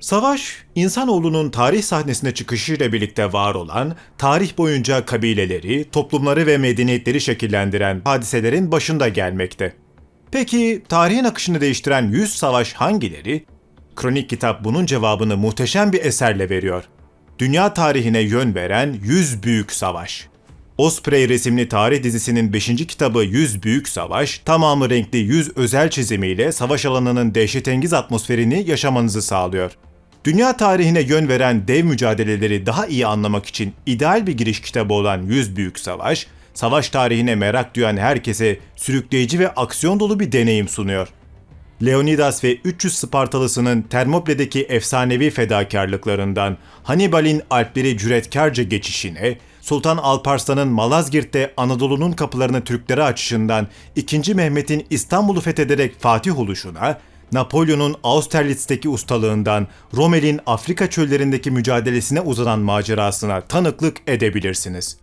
Savaş, insanoğlunun tarih sahnesine çıkışıyla birlikte var olan, tarih boyunca kabileleri, toplumları ve medeniyetleri şekillendiren hadiselerin başında gelmekte. Peki tarihin akışını değiştiren 100 savaş hangileri? Kronik kitap bunun cevabını muhteşem bir eserle veriyor. Dünya tarihine yön veren 100 Büyük Savaş. Osprey resimli tarih dizisinin 5. kitabı 100 Büyük Savaş, tamamı renkli 100 özel çizimiyle savaş alanının dehşetengiz atmosferini yaşamanızı sağlıyor. Dünya tarihine yön veren dev mücadeleleri daha iyi anlamak için ideal bir giriş kitabı olan 100 Büyük Savaş, savaş tarihine merak duyan herkese sürükleyici ve aksiyon dolu bir deneyim sunuyor. Leonidas ve 300 Spartalısının Termopya'daki efsanevi fedakarlıklarından Hannibal'in Alpleri cüretkarca geçişine, Sultan Alparslan'ın Malazgirt'te Anadolu'nun kapılarını Türklere açışından 2. Mehmet'in İstanbul'u fethederek Fatih oluşuna, Napolyon'un Austerlitz'teki ustalığından Rommel'in Afrika çöllerindeki mücadelesine uzanan macerasına tanıklık edebilirsiniz.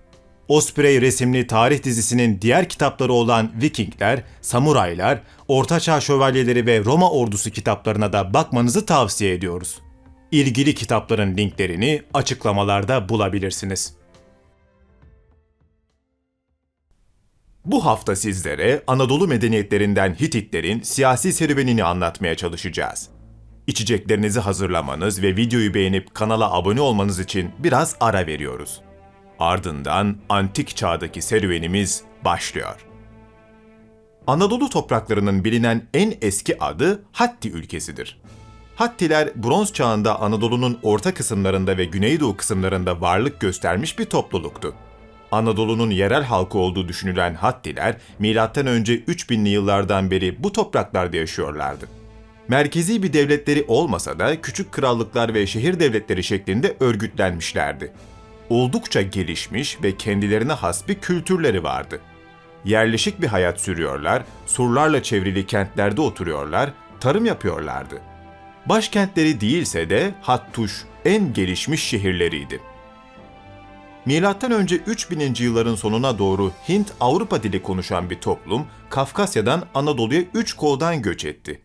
Osprey resimli tarih dizisinin diğer kitapları olan Vikingler, Samuraylar, Ortaçağ Şövalyeleri ve Roma Ordusu kitaplarına da bakmanızı tavsiye ediyoruz. İlgili kitapların linklerini açıklamalarda bulabilirsiniz. Bu hafta sizlere Anadolu medeniyetlerinden Hititlerin siyasi serüvenini anlatmaya çalışacağız. İçeceklerinizi hazırlamanız ve videoyu beğenip kanala abone olmanız için biraz ara veriyoruz. Ardından antik çağdaki serüvenimiz başlıyor. Anadolu topraklarının bilinen en eski adı Hatti ülkesidir. Hattiler bronz çağında Anadolu'nun orta kısımlarında ve güneydoğu kısımlarında varlık göstermiş bir topluluktu. Anadolu'nun yerel halkı olduğu düşünülen Hattiler, M.Ö. 3000'li yıllardan beri bu topraklarda yaşıyorlardı. Merkezi bir devletleri olmasa da küçük krallıklar ve şehir devletleri şeklinde örgütlenmişlerdi. Oldukça gelişmiş ve kendilerine has bir kültürleri vardı. Yerleşik bir hayat sürüyorlar, surlarla çevrili kentlerde oturuyorlar, tarım yapıyorlardı. Başkentleri değilse de Hattuş en gelişmiş şehirleriydi. Önce 3000. yılların sonuna doğru Hint-Avrupa dili konuşan bir toplum Kafkasya'dan Anadolu'ya 3 koldan göç etti.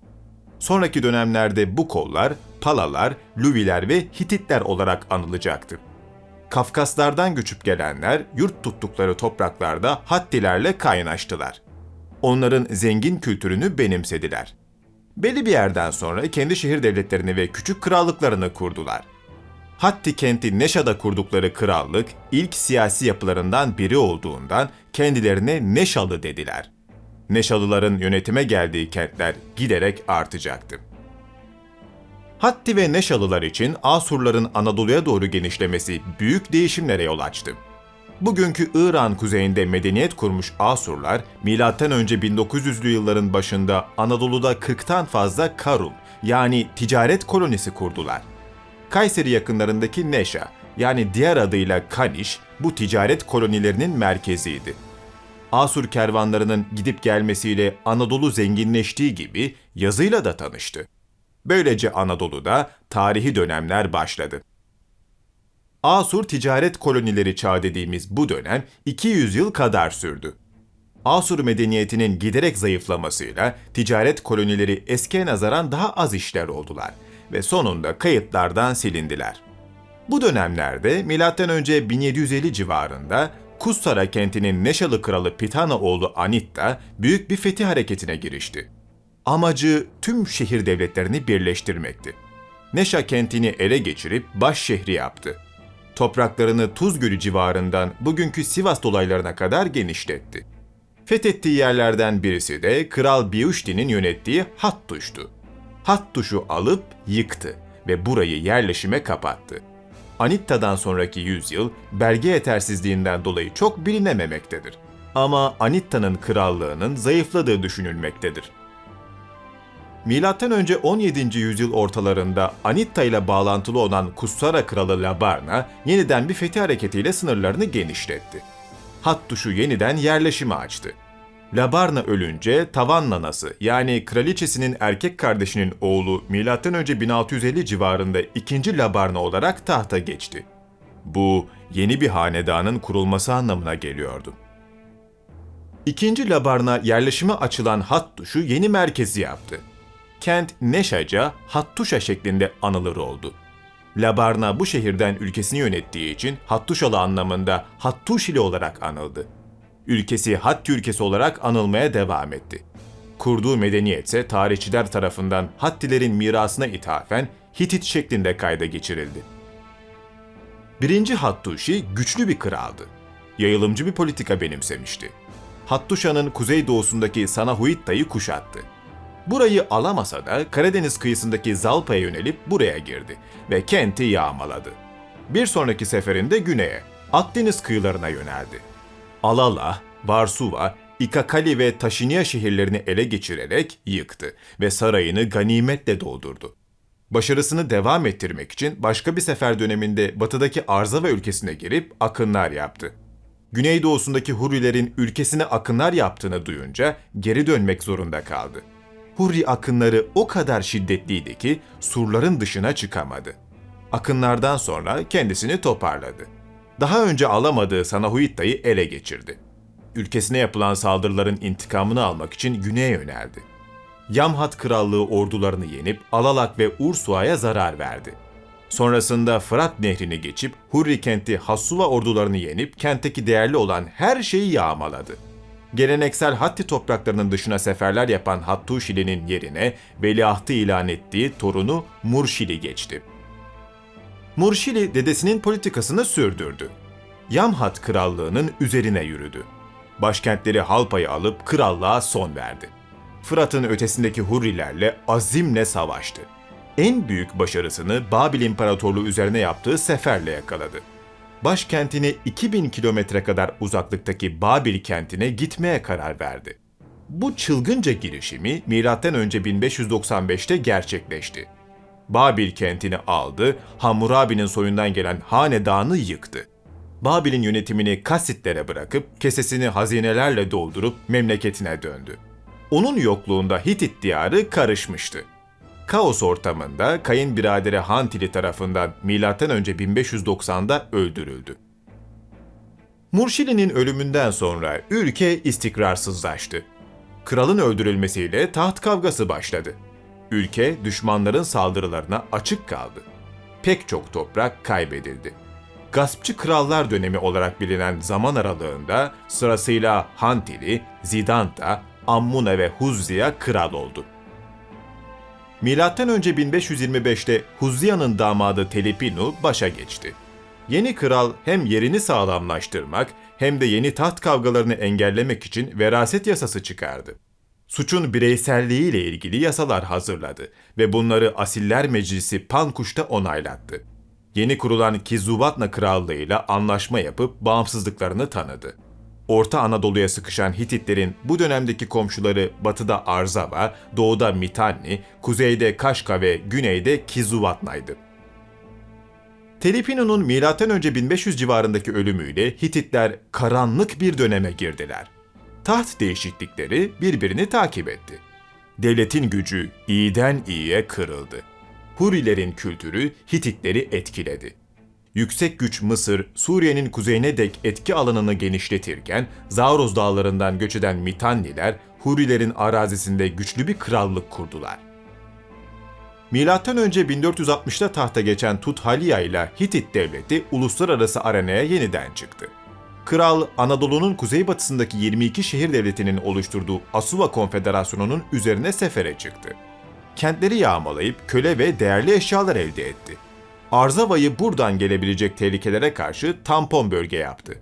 Sonraki dönemlerde bu kollar Palalar, Luviler ve Hititler olarak anılacaktı. Kafkaslardan göçüp gelenler yurt tuttukları topraklarda Hattilerle kaynaştılar. Onların zengin kültürünü benimsediler. Belli bir yerden sonra kendi şehir devletlerini ve küçük krallıklarını kurdular. Hatti kenti Neşa'da kurdukları krallık ilk siyasi yapılarından biri olduğundan kendilerine Neşalı dediler. Neşalıların yönetime geldiği kentler giderek artacaktı. Hatti ve Neşalılar için Asurların Anadolu'ya doğru genişlemesi büyük değişimlere yol açtı. Bugünkü İran kuzeyinde medeniyet kurmuş Asurlar, M.Ö. 1900'lü yılların başında Anadolu'da 40'tan fazla Karul yani ticaret kolonisi kurdular. Kayseri yakınlarındaki Neşa yani diğer adıyla Kaniş bu ticaret kolonilerinin merkeziydi. Asur kervanlarının gidip gelmesiyle Anadolu zenginleştiği gibi yazıyla da tanıştı. Böylece Anadolu'da tarihi dönemler başladı. Asur ticaret kolonileri çağı dediğimiz bu dönem 200 yıl kadar sürdü. Asur medeniyetinin giderek zayıflamasıyla ticaret kolonileri eskiye nazaran daha az işler oldular ve sonunda kayıtlardan silindiler. Bu dönemlerde M.Ö. 1750 civarında Kussara kentinin Neşalı kralı Pitana oğlu Anitta büyük bir fetih hareketine girişti. Amacı tüm şehir devletlerini birleştirmekti. Neşa kentini ele geçirip baş şehri yaptı. Topraklarını Tuz Gölü civarından bugünkü Sivas dolaylarına kadar genişletti. Fethettiği yerlerden birisi de Kral Biyuşti'nin yönettiği Hattuş'tu. Hattuş'u alıp yıktı ve burayı yerleşime kapattı. Anitta'dan sonraki yüzyıl belge yetersizliğinden dolayı çok bilinememektedir. Ama Anitta'nın krallığının zayıfladığı düşünülmektedir. Önce 17. yüzyıl ortalarında Anitta ile bağlantılı olan Kussara kralı Labarna yeniden bir fethi hareketiyle sınırlarını genişletti. Hattuş'u yeniden yerleşime açtı. Labarna ölünce tavan nanası yani kraliçesinin erkek kardeşinin oğlu M.Ö. 1650 civarında 2. Labarna olarak tahta geçti. Bu yeni bir hanedanın kurulması anlamına geliyordu. İkinci Labarna yerleşime açılan Hattuş'u yeni merkezi yaptı. kent Neşaca, Hattuşa şeklinde anılır oldu. Labarna bu şehirden ülkesini yönettiği için Hattuşalı anlamında Hattuşili olarak anıldı. Ülkesi Hattı ülkesi olarak anılmaya devam etti. Kurduğu medeniyet tarihçiler tarafından Hattilerin mirasına ithafen Hitit şeklinde kayda geçirildi. Birinci Hattuşi güçlü bir kraldı. Yayılımcı bir politika benimsemişti. Hattuşa'nın kuzeydoğusundaki Sanahuitta'yı kuşattı. Burayı alamasa da Karadeniz kıyısındaki Zalpa'ya yönelip buraya girdi ve kenti yağmaladı. Bir sonraki seferinde güneye, Akdeniz kıyılarına yöneldi. Alala, Varsuva, İkakali ve Taşinya şehirlerini ele geçirerek yıktı ve sarayını ganimetle doldurdu. Başarısını devam ettirmek için başka bir sefer döneminde batıdaki Arzava ülkesine girip akınlar yaptı. Güneydoğusundaki Hurrilerin ülkesine akınlar yaptığını duyunca geri dönmek zorunda kaldı. Hurri akınları o kadar şiddetliydi ki surların dışına çıkamadı. Akınlardan sonra kendisini toparladı. Daha önce alamadığı Sanahuitta'yı ele geçirdi. Ülkesine yapılan saldırıların intikamını almak için güneye yöneldi. Yamhat Krallığı ordularını yenip Alalak ve Ursua'ya zarar verdi. Sonrasında Fırat Nehri'ni geçip Hurri kenti Hassuva ordularını yenip kentteki değerli olan her şeyi yağmaladı. Geleneksel Hatti topraklarının dışına seferler yapan Hattuşili'nin yerine veliahtı ilan ettiği torunu Murşili geçti. Murşili dedesinin politikasını sürdürdü. Yamhat krallığının üzerine yürüdü. Başkentleri Halpa'yı alıp krallığa son verdi. Fırat'ın ötesindeki Hurrilerle azimle savaştı. En büyük başarısını Babil İmparatorluğu üzerine yaptığı seferle yakaladı. Başkentine 2000 kilometre kadar uzaklıktaki Babil kentine gitmeye karar verdi. Bu çılgınca girişimi M.Ö. 1595'te gerçekleşti. Babil kentini aldı, Hammurabi'nin soyundan gelen hanedanı yıktı. Babil'in yönetimini Kasitlere bırakıp kesesini hazinelerle doldurup memleketine döndü. Onun yokluğunda Hitit diyarı karışmıştı. Kaos ortamında kayınbiraderi Hantili tarafından M.Ö. 1590'da öldürüldü. Murşili'nin ölümünden sonra ülke istikrarsızlaştı. Kralın öldürülmesiyle taht kavgası başladı. Ülke düşmanların saldırılarına açık kaldı. Pek çok toprak kaybedildi. Gaspçı krallar dönemi olarak bilinen zaman aralığında sırasıyla Hantili, Zidanta, Ammuna ve Huzziya kral oldu. Önce 1525'te Huzziya'nın damadı Telepinu başa geçti. Yeni kral hem yerini sağlamlaştırmak hem de yeni taht kavgalarını engellemek için veraset yasası çıkardı. Suçun bireyselliğiyle ilgili yasalar hazırladı ve bunları Asiller Meclisi Pankuş'ta onaylattı. Yeni kurulan Kizuvatna Krallığı'yla anlaşma yapıp bağımsızlıklarını tanıdı. Orta Anadolu'ya sıkışan Hititlerin bu dönemdeki komşuları batıda Arzava, doğuda Mitanni, kuzeyde Kaşka ve güneyde Kizuvatna'ydı. Telipinu'nun M.Ö. 1500 civarındaki ölümüyle Hititler karanlık bir döneme girdiler. Taht değişiklikleri birbirini takip etti. Devletin gücü iyiden iyiye kırıldı. Hurilerin kültürü Hititleri etkiledi. Yüksek güç Mısır, Suriye'nin kuzeyine dek etki alanını genişletirken, Zavroz dağlarından göç eden Mitanniler, Hurilerin arazisinde güçlü bir krallık kurdular. Milattan önce 1460'ta tahta geçen Tuthaliya ile Hitit devleti uluslararası arenaya yeniden çıktı. Kral, Anadolu'nun kuzeybatısındaki 22 şehir devletinin oluşturduğu Asuva Konfederasyonu'nun üzerine sefere çıktı. Kentleri yağmalayıp köle ve değerli eşyalar elde etti. Arzava'yı buradan gelebilecek tehlikelere karşı tampon bölge yaptı.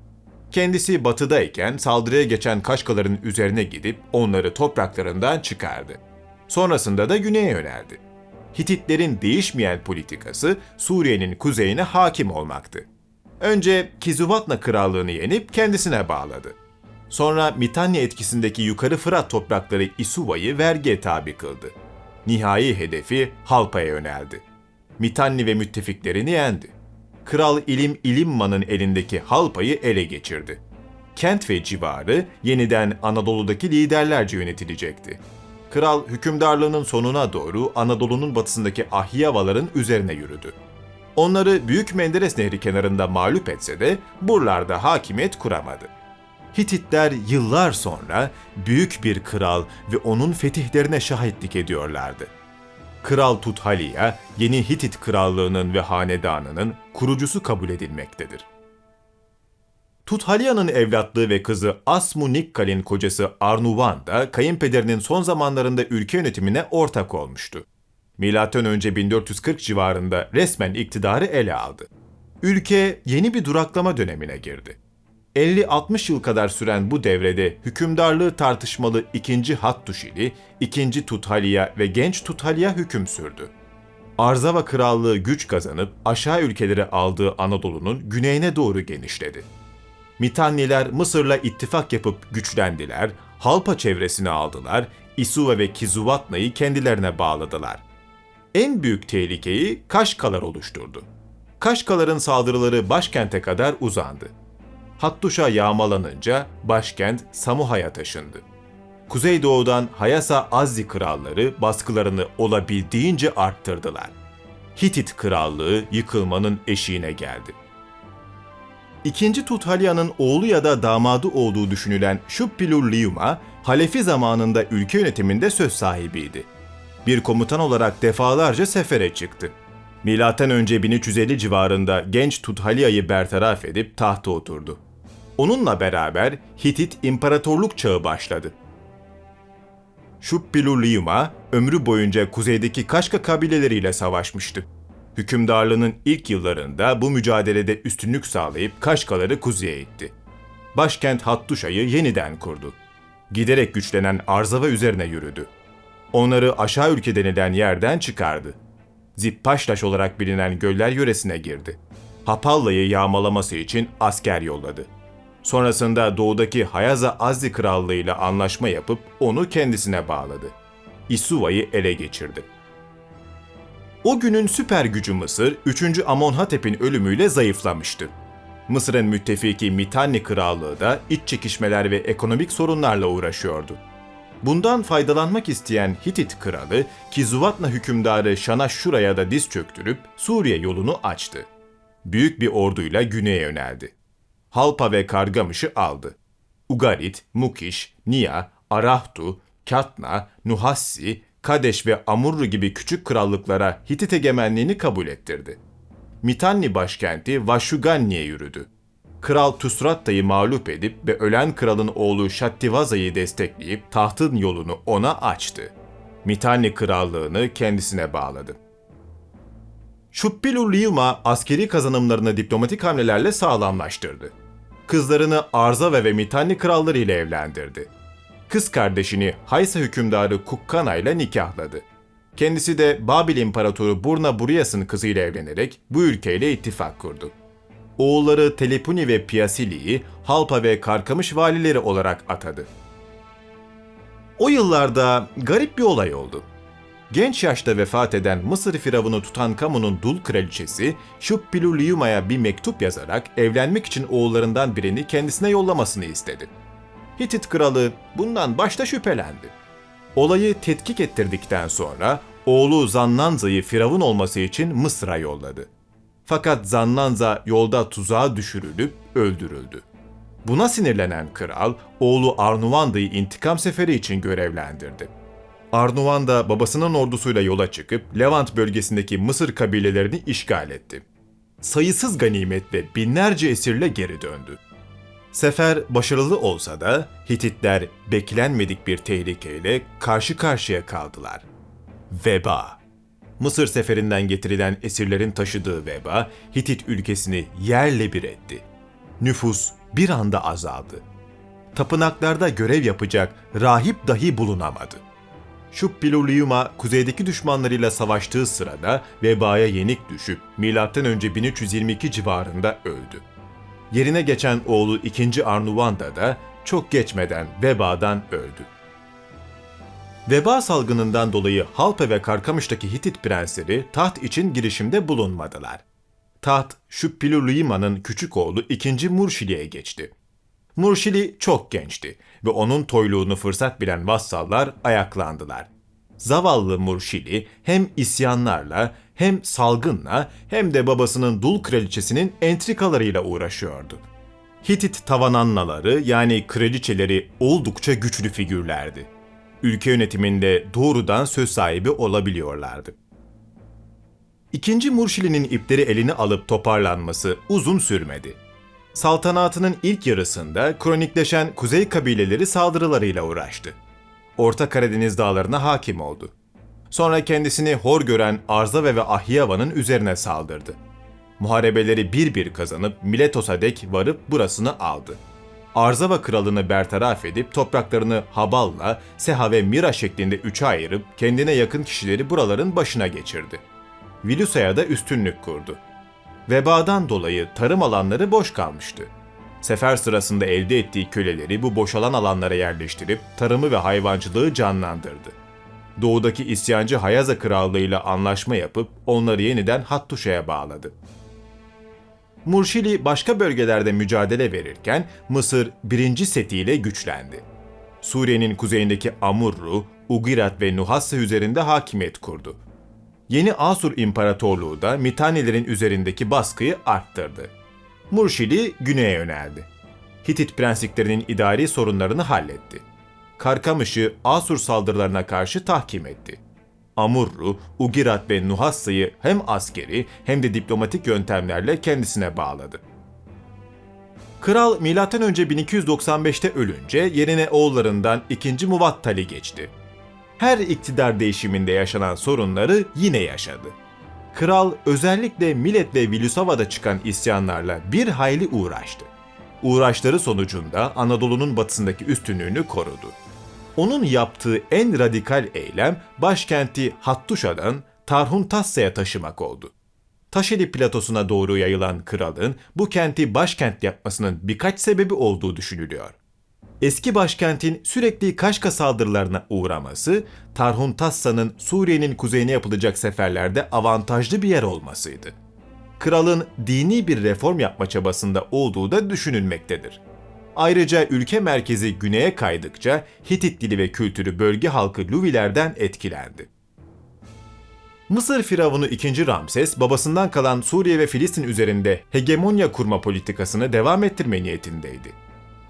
Kendisi batıdayken saldırıya geçen Kaşkaların üzerine gidip onları topraklarından çıkardı. Sonrasında da güneye yöneldi. Hititlerin değişmeyen politikası Suriye'nin kuzeyine hakim olmaktı. Önce Kizuvatna krallığını yenip kendisine bağladı. Sonra Mitanni etkisindeki yukarı Fırat toprakları Isuva'yı vergiye tabi kıldı. Nihai hedefi Halpa'ya yöneldi. Mitanni ve müttefiklerini yendi. Kral İlim İlimman'ın elindeki Halpa'yı ele geçirdi. Kent ve civarı yeniden Anadolu'daki liderlerce yönetilecekti. Kral hükümdarlığının sonuna doğru Anadolu'nun batısındaki Ahyavaların üzerine yürüdü. Onları Büyük Menderes Nehri kenarında mağlup etse de buralarda hakimiyet kuramadı. Hititler yıllar sonra büyük bir kral ve onun fetihlerine şahitlik ediyorlardı. Kral Tuthaliya, yeni Hitit krallığının ve hanedanının kurucusu kabul edilmektedir. Tuthalya'nın evlatlığı ve kızı Asmu Nikkal'in kocası Arnuvan da kayınpederinin son zamanlarında ülke yönetimine ortak olmuştu. Önce 1440 civarında resmen iktidarı ele aldı. Ülke yeni bir duraklama dönemine girdi. 50-60 yıl kadar süren bu devrede hükümdarlığı tartışmalı 2. Hattuşili, 2. Tuthalya ve genç Tuthalya hüküm sürdü. Arzava Krallığı güç kazanıp aşağı ülkeleri aldığı Anadolu'nun güneyine doğru genişledi. Mitanniler Mısır'la ittifak yapıp güçlendiler, Halpa çevresini aldılar, Isuva ve Kizuvatna'yı kendilerine bağladılar. En büyük tehlikeyi Kaşkalar oluşturdu. Kaşkaların saldırıları başkente kadar uzandı. Hattuşa yağmalanınca başkent Samuha'ya taşındı. Kuzeydoğudan Hayasa Azzi kralları baskılarını olabildiğince arttırdılar. Hitit krallığı yıkılmanın eşiğine geldi. İkinci Tuthalya'nın oğlu ya da damadı olduğu düşünülen Şuppilur Liuma, Halefi zamanında ülke yönetiminde söz sahibiydi. Bir komutan olarak defalarca sefere çıktı. Milattan önce 1350 civarında genç Tuthalya'yı bertaraf edip tahta oturdu. Onunla beraber Hitit İmparatorluk çağı başladı. Şuppilur Liuma ömrü boyunca kuzeydeki Kaşka kabileleriyle savaşmıştı. Hükümdarlığının ilk yıllarında bu mücadelede üstünlük sağlayıp Kaşkaları kuzeye itti. Başkent Hattuşa'yı yeniden kurdu. Giderek güçlenen Arzava üzerine yürüdü. Onları aşağı ülke denilen yerden çıkardı. Zippaştaş olarak bilinen göller yöresine girdi. Hapalla'yı yağmalaması için asker yolladı. Sonrasında doğudaki Hayaza Azzi Krallığı ile anlaşma yapıp onu kendisine bağladı. İsuva'yı ele geçirdi. O günün süper gücü Mısır, 3. Amonhatep'in ölümüyle zayıflamıştı. Mısır'ın müttefiki Mitanni Krallığı da iç çekişmeler ve ekonomik sorunlarla uğraşıyordu. Bundan faydalanmak isteyen Hitit kralı, Kizuvatna hükümdarı Şanaşşura'ya da diz çöktürüp Suriye yolunu açtı. Büyük bir orduyla güneye yöneldi. Halpa ve Kargamış'ı aldı. Ugarit, Mukiş, Nia, Arahtu, Katna, Nuhassi, Kadeş ve Amurru gibi küçük krallıklara Hitit egemenliğini kabul ettirdi. Mitanni başkenti Vaşuganni'ye yürüdü. Kral Tusratta'yı mağlup edip ve ölen kralın oğlu Şattivaza'yı destekleyip tahtın yolunu ona açtı. Mitanni krallığını kendisine bağladı. Şuppilu Liuma askeri kazanımlarını diplomatik hamlelerle sağlamlaştırdı. Kızlarını Arzava ve Mitanni kralları ile evlendirdi. Kız kardeşini Haysa hükümdarı Kukkana ile nikahladı. Kendisi de Babil İmparatoru Burna Burias'ın kızıyla evlenerek bu ülkeyle ittifak kurdu. Oğulları Telepuni ve Piasili'yi Halpa ve Karkamış valileri olarak atadı. O yıllarda garip bir olay oldu. Genç yaşta vefat eden Mısır firavunu Tutankamon'un dul kraliçesi Şuppilu Liuma'ya bir mektup yazarak evlenmek için oğullarından birini kendisine yollamasını istedi. Hitit kralı bundan başta şüphelendi. Olayı tetkik ettirdikten sonra oğlu Zannanza'yı firavun olması için Mısır'a yolladı. Fakat Zannanza yolda tuzağa düşürülüp öldürüldü. Buna sinirlenen kral, oğlu Arnuvanda'yı intikam seferi için görevlendirdi. Arnuvanda babasının ordusuyla yola çıkıp Levant bölgesindeki Mısır kabilelerini işgal etti. Sayısız ganimet ve binlerce esirle geri döndü. Sefer başarılı olsa da Hititler beklenmedik bir tehlikeyle karşı karşıya kaldılar. Veba. Mısır seferinden getirilen esirlerin taşıdığı veba Hitit ülkesini yerle bir etti. Nüfus bir anda azaldı. Tapınaklarda görev yapacak rahip dahi bulunamadı. Şuppiluliuma kuzeydeki düşmanlarıyla savaştığı sırada vebaya yenik düşüp M.Ö. 1322 civarında öldü. Yerine geçen oğlu 2. Arnuvanda da çok geçmeden vebadan öldü. Veba salgınından dolayı Halpe ve Karkamış'taki Hitit prensleri taht için girişimde bulunmadılar. Taht Şüppiluluyima'nın küçük oğlu 2. Murşili'ye geçti. Murşili çok gençti ve onun toyluğunu fırsat bilen vassallar ayaklandılar. Zavallı Murşili hem isyanlarla hem salgınla hem de babasının dul kraliçesinin entrikalarıyla uğraşıyordu. Hitit tavanannaları yani kraliçeleri oldukça güçlü figürlerdi. Ülke yönetiminde doğrudan söz sahibi olabiliyorlardı. İkinci Murşili'nin ipleri eline alıp toparlanması uzun sürmedi. Saltanatının ilk yarısında kronikleşen kuzey kabileleri saldırılarıyla uğraştı. Orta Karadeniz dağlarına hakim oldu. Sonra kendisini hor gören Arzave ve Ahyava'nın üzerine saldırdı. Muharebeleri bir bir kazanıp Miletos'a dek varıp burasını aldı. Arzava kralını bertaraf edip topraklarını Habal'la, Seha ve Mira şeklinde üçe ayırıp kendine yakın kişileri buraların başına geçirdi. Vilusa'ya da üstünlük kurdu. Vebadan dolayı tarım alanları boş kalmıştı. Sefer sırasında elde ettiği köleleri bu boşalan alanlara yerleştirip tarımı ve hayvancılığı canlandırdı. Doğudaki isyancı Hayaza Krallığı ile anlaşma yapıp onları yeniden Hattuşa'ya bağladı. Murşili başka bölgelerde mücadele verirken Mısır 1. Seti ile güçlendi. Suriye'nin kuzeyindeki Amurru, Ugirat ve Nuhassa üzerinde hakimiyet kurdu. Yeni Asur İmparatorluğu da Mitanelerin üzerindeki baskıyı arttırdı. Murşili güneye yöneldi. Hitit prensliklerinin idari sorunlarını halletti. Karkamış'ı Asur saldırılarına karşı tahkim etti. Amurru, Ugirat ve Nuhassa'yı hem askeri hem de diplomatik yöntemlerle kendisine bağladı. Kral M.Ö. 1295'te ölünce yerine oğullarından 2. Muvattali geçti. Her iktidar değişiminde yaşanan sorunları yine yaşadı. Kral özellikle Milet ve Vilusava'da çıkan isyanlarla bir hayli uğraştı. Uğraşları sonucunda Anadolu'nun batısındaki üstünlüğünü korudu. Onun yaptığı en radikal eylem başkenti Hattuşa'dan Tarhun Tassa'ya taşımak oldu. Taşeli platosuna doğru yayılan kralın bu kenti başkent yapmasının birkaç sebebi olduğu düşünülüyor. Eski başkentin sürekli Kaşka saldırılarına uğraması, Tarhun Tassa'nın Suriye'nin kuzeyine yapılacak seferlerde avantajlı bir yer olmasıydı. Kralın dini bir reform yapma çabasında olduğu da düşünülmektedir. Ayrıca ülke merkezi güneye kaydıkça Hitit dili ve kültürü bölge halkı Luvilerden etkilendi. Mısır Firavunu 2. Ramses, babasından kalan Suriye ve Filistin üzerinde hegemonya kurma politikasını devam ettirme niyetindeydi.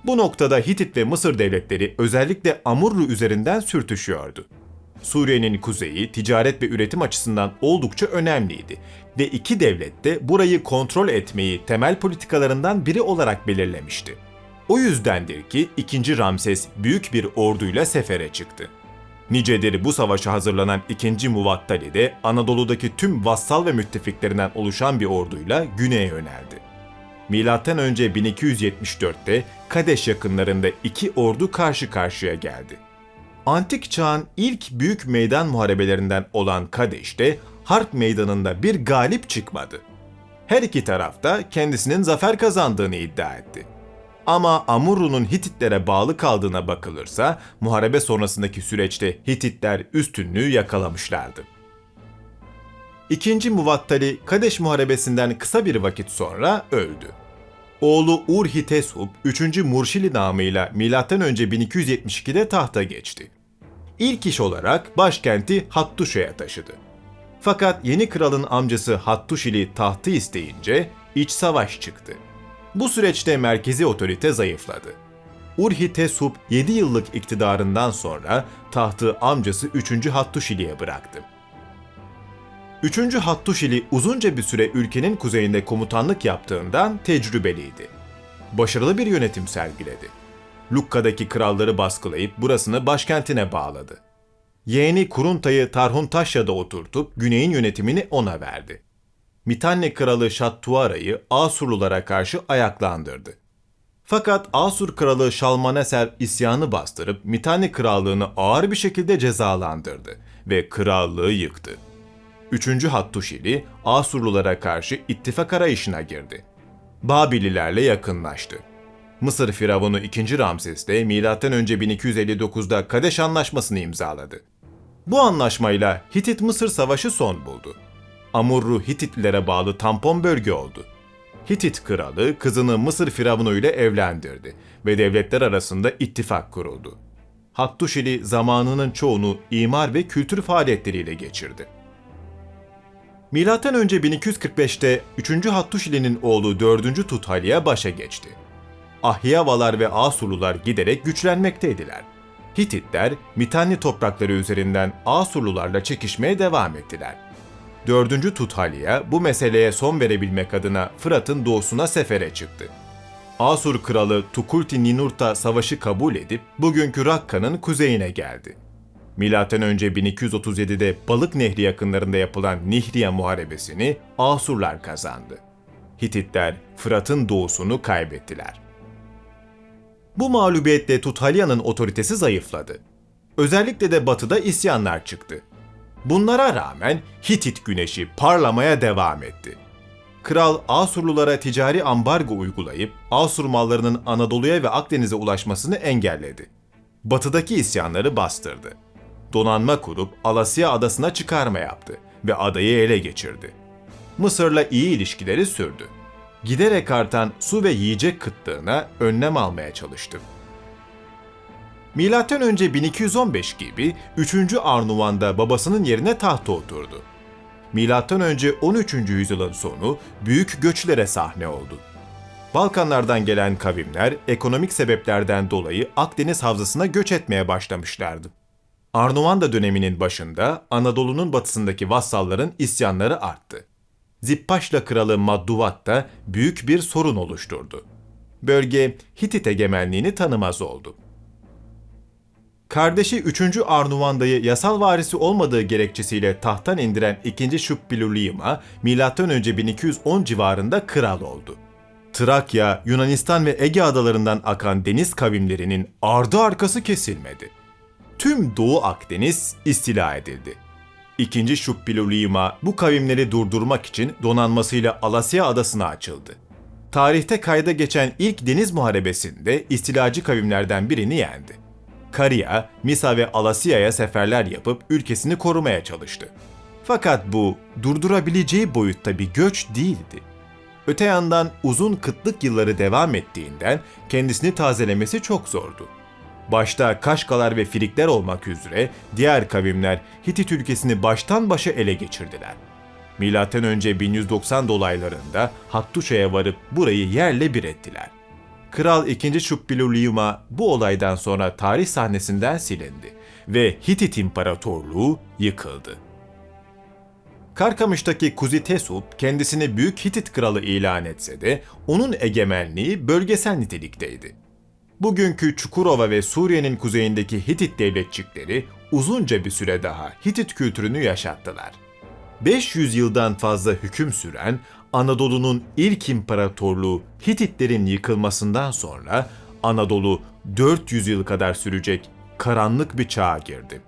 Bu noktada Hitit ve Mısır devletleri özellikle Amurru üzerinden sürtüşüyordu. Suriye'nin kuzeyi ticaret ve üretim açısından oldukça önemliydi ve iki devlet de burayı kontrol etmeyi temel politikalarından biri olarak belirlemişti. O yüzdendir ki 2. Ramses büyük bir orduyla sefere çıktı. Nicedir bu savaşa hazırlanan 2. Muvattali de Anadolu'daki tüm vassal ve müttefiklerinden oluşan bir orduyla güneye yöneldi. Milattan önce 1274'te Kadeş yakınlarında iki ordu karşı karşıya geldi. Antik çağın ilk büyük meydan muharebelerinden olan Kadeş'te Harp Meydanı'nda bir galip çıkmadı. Her iki taraf da kendisinin zafer kazandığını iddia etti. Ama Amurru'nun Hititlere bağlı kaldığına bakılırsa muharebe sonrasındaki süreçte Hititler üstünlüğü yakalamışlardı. İkinci Muvattali Kadeş Muharebesi'nden kısa bir vakit sonra öldü. Oğlu Urhiteshub 3. Murşili namıyla M.Ö. 1272'de tahta geçti. İlk iş olarak başkenti Hattuşa'ya taşıdı. Fakat yeni kralın amcası Hattuşili tahtı isteyince iç savaş çıktı. Bu süreçte merkezi otorite zayıfladı. Urhiteshub 7 yıllık iktidarından sonra tahtı amcası 3. Hattuşili'ye bıraktı. 3. Hattuşili uzunca bir süre ülkenin kuzeyinde komutanlık yaptığından tecrübeliydi. Başarılı bir yönetim sergiledi. Lukka'daki kralları baskılayıp burasını başkentine bağladı. Yeğeni Kuruntay'ı Tarhuntaşya'da oturtup güneyin yönetimini ona verdi. Mitanne kralı Şattuara'yı Asurlulara karşı ayaklandırdı. Fakat Asur kralı Şalmaneser isyanı bastırıp Mitanne krallığını ağır bir şekilde cezalandırdı ve krallığı yıktı. 3. Hattuşili Asurlulara karşı ittifak arayışına girdi. Babililerle yakınlaştı. Mısır Firavunu 2. Ramses de M.Ö. 1259'da Kadeş Anlaşması'nı imzaladı. Bu anlaşmayla Hitit-Mısır Savaşı son buldu. Amurru Hititlilere bağlı tampon bölge oldu. Hitit kralı kızını Mısır Firavunu ile evlendirdi ve devletler arasında ittifak kuruldu. Hattuşili zamanının çoğunu imar ve kültür faaliyetleriyle geçirdi. Milattan önce 1245'te 3. Hattuşili'nin oğlu 4. Tuthaliya başa geçti. Ahyavalar ve Asurlular giderek güçlenmekteydiler. Hititler, Mitanni toprakları üzerinden Asurlularla çekişmeye devam ettiler. 4. Tuthaliya bu meseleye son verebilmek adına Fırat'ın doğusuna sefere çıktı. Asur kralı Tukulti Ninurta savaşı kabul edip bugünkü Rakka'nın kuzeyine geldi. Milattan önce 1237'de Balık Nehri yakınlarında yapılan Nihriya Muharebesini Asurlar kazandı. Hititler Fırat'ın doğusunu kaybettiler. Bu mağlubiyetle Tuthalia'nın otoritesi zayıfladı. Özellikle de batıda isyanlar çıktı. Bunlara rağmen Hitit güneşi parlamaya devam etti. Kral Asurlulara ticari ambargo uygulayıp Asur mallarının Anadolu'ya ve Akdeniz'e ulaşmasını engelledi. Batıdaki isyanları bastırdı. Donanma kurup Alasya adasına çıkarma yaptı ve adayı ele geçirdi. Mısır'la iyi ilişkileri sürdü. Giderek artan su ve yiyecek kıtlığına önlem almaya çalıştı. Önce 1215 gibi 3. Arnuvan'da babasının yerine tahta oturdu. Önce 13. yüzyılın sonu büyük göçlere sahne oldu. Balkanlardan gelen kavimler ekonomik sebeplerden dolayı Akdeniz havzasına göç etmeye başlamışlardı. Arnavanda döneminin başında Anadolu'nun batısındaki vassalların isyanları arttı. Zippaşla kralı Madduvat da büyük bir sorun oluşturdu. Bölge Hitit egemenliğini tanımaz oldu. Kardeşi 3. Arnuvanda'yı yasal varisi olmadığı gerekçesiyle tahttan indiren 2. Şubbilulima, M.Ö. 1210 civarında kral oldu. Trakya, Yunanistan ve Ege adalarından akan deniz kavimlerinin ardı arkası kesilmedi. Tüm Doğu Akdeniz istila edildi. İkinci Şubbilulima bu kavimleri durdurmak için donanmasıyla Alasya adasına açıldı. Tarihte kayda geçen ilk deniz muharebesinde istilacı kavimlerden birini yendi. Kariya, Misa ve Alasya'ya seferler yapıp ülkesini korumaya çalıştı. Fakat bu durdurabileceği boyutta bir göç değildi. Öte yandan uzun kıtlık yılları devam ettiğinden kendisini tazelemesi çok zordu. Başta Kaşgalar ve Frikler olmak üzere diğer kavimler Hitit ülkesini baştan başa ele geçirdiler. Önce 1190 dolaylarında Hattuşa'ya varıp burayı yerle bir ettiler. Kral 2. Şubbiluliyuma bu olaydan sonra tarih sahnesinden silindi ve Hitit İmparatorluğu yıkıldı. Karkamış'taki Kuzitesup kendisini Büyük Hitit Kralı ilan etse de onun egemenliği bölgesel nitelikteydi. Bugünkü Çukurova ve Suriye'nin kuzeyindeki Hitit devletçikleri uzunca bir süre daha Hitit kültürünü yaşattılar. 500 yıldan fazla hüküm süren Anadolu'nun ilk imparatorluğu Hititlerin yıkılmasından sonra Anadolu 400 yıl kadar sürecek karanlık bir çağa girdi.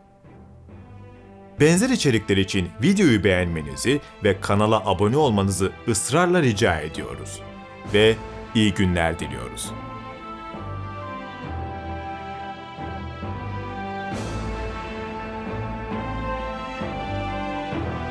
Benzer içerikler için videoyu beğenmenizi ve kanala abone olmanızı ısrarla rica ediyoruz. Ve iyi günler diliyoruz.